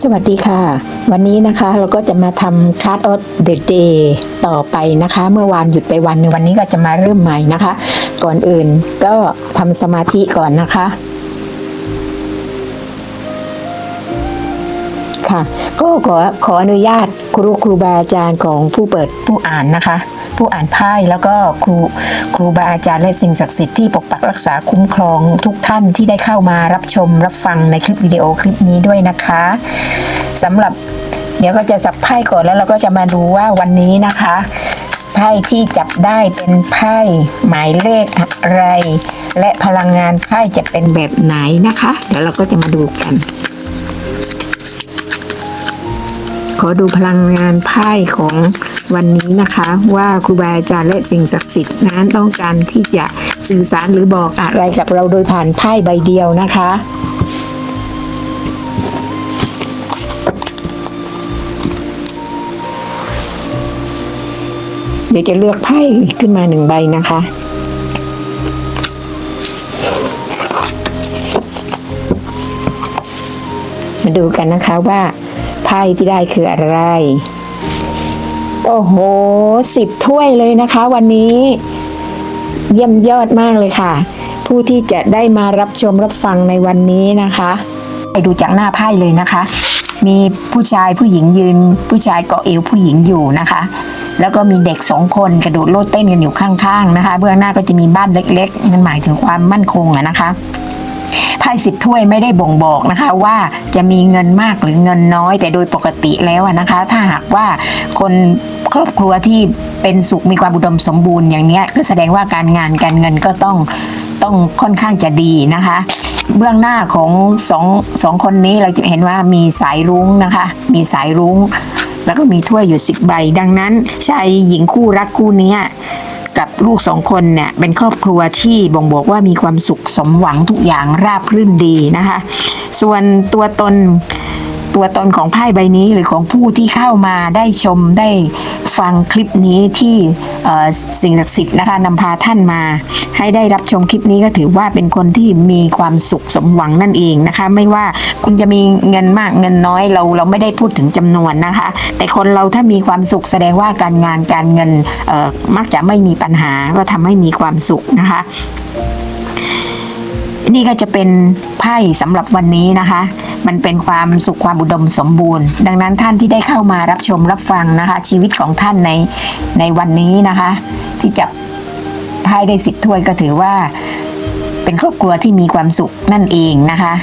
สวัสดีค่ะ วันนี้นะคะเราก็จะมาทำ Card of the Day ต่อไปนะคะ เมื่อวานหยุดไปวันนึงวันนี้ก็จะมาเริ่มใหม่นะคะ ก่อนอื่นก็ทำสมาธิก่อนนะคะ ค่ะ ก็ขอขออนุญาตครูครูบาอาจารย์ของผู้เปิดผู้อ่านนะคะ ผู้อ่านไพ่แล้วก็ครูครูบาอาจารย์และสิ่งศักดิ์สิทธิ์ที่ปกปักรักษาคุ้มครองทุกท่านที่ได้เข้ามารับชมรับฟังในคลิปวิดีโอคลิปนี้ด้วยนะคะสำหรับเดี๋ยวก็จะสับไพ่ก่อนแล้วเราก็จะมาดูว่าวันนี้นะคะไพ่ที่จับได้เป็นไพ่หมายเลขอะไร และพลังงานไพ่จะเป็นแบบไหนนะคะ เดี๋ยวเราก็จะมาดูกัน ขอดูพลังงานไพ่ของวันนี้นะคะ ว่าครูบาอาจารย์และสิ่งศักดิ์สิทธิ์นั้นต้องการที่จะสื่อสารหรือบอกอะไรกับเราโดยผ่านไพ่ใบเดียวนะคะเดี๋ยวจะเลือกไพ่ขึ้นมาหนึ่งใบนะคะ มาดูกันนะคะว่า พ่ที่ได้คืออะไร โอ้โหสิบถ้วยเลยนะคะ วันนี้ เยี่ยมยอดมากเลยค่ะ ผู้ที่จะได้มารับชมรับฟังในวันนี้นะคะไปดูจากหน้าไพ่เลยนะคะ มีผู้ชายผู้หญิงยืน ผู้ชายเกาะเอวผู้หญิงอยู่นะคะ แล้วก็มีเด็กสองคนกระโดดโลดเต้นกันอยู่ข้างๆนะคะ เบื้องหน้าก็จะมีบ้านเล็กๆนั่นหมายถึงความมั่นคงอะนะคะ ไพ่สิบถ้วยไม่ได้บ่งบอกนะคะว่าจะมีเงินมากหรือเงินน้อย แต่โดยปกติแล้วนะคะ ถ้าหากว่าคนครอบครัวที่เป็นสุขมีความอุดมสมบูรณ์อย่างนี้ก็แสดงว่าการงานการเงินก็ต้องต้องค่อนข้างจะดีนะคะ เบื้องหน้าของสองสองคนนี้เราจะเห็นว่ามีสายรุ้งนะคะ มีสายรุ้ง แล้วก็มีถ้วยอยู่สิบใบ ดังนั้นชายหญิงคู่รักคู่นี้ กับลูกสองคนเนี่ยเป็นครอบครัวที่บ่งบอกว่ามีความสุขสมหวังทุกอย่างราบรื่นดีนะคะ ส่วนตัวตนตัวตนของไพ่ใบนี้หรือของผู้ที่เข้ามาได้ชมได้ ฟังคลิปนี้ที่สิ่งศักดิ์สิทธิ์นะคะนำพาท่านมา ให้ได้รับชมคลิปนี้ก็ถือว่าเป็นคนที่มีความสุขสมหวังนั่นเองนะคะ ไม่ว่าคุณจะมีเงินมากเงินน้อยเราเราไม่ได้พูดถึงจำนวนนะคะ แต่คนเราถ้ามีความสุขแสดงว่าการงานการเงินมักจะไม่มีปัญหาก็ทำให้มีความสุขนะคะ นี่ก็จะเป็นไพ่สำหรับวันนี้นะคะ มันเป็นความสุขความอุดมสมบูรณ์ ดังนั้นท่านที่ได้เข้ามารับชมรับฟังนะคะ ชีวิตของท่านในในวันนี้นะคะ ที่จับไพ่ได้สิบถ้วยก็ถือว่า เป็นครอบครัวที่มีความสุขนั่นเองนะคะ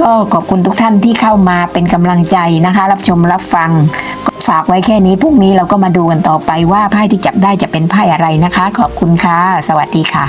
ก็ขอบคุณทุกท่านที่เข้ามาเป็นกำลังใจนะคะ รับชมรับฟังก็ฝากไว้แค่นี้พรุ่งนี้เราก็มาดูกันต่อไปว่าไพ่ที่จับได้จะเป็นไพ่อะไรนะคะ ขอบคุณค่ะ สวัสดีค่ะ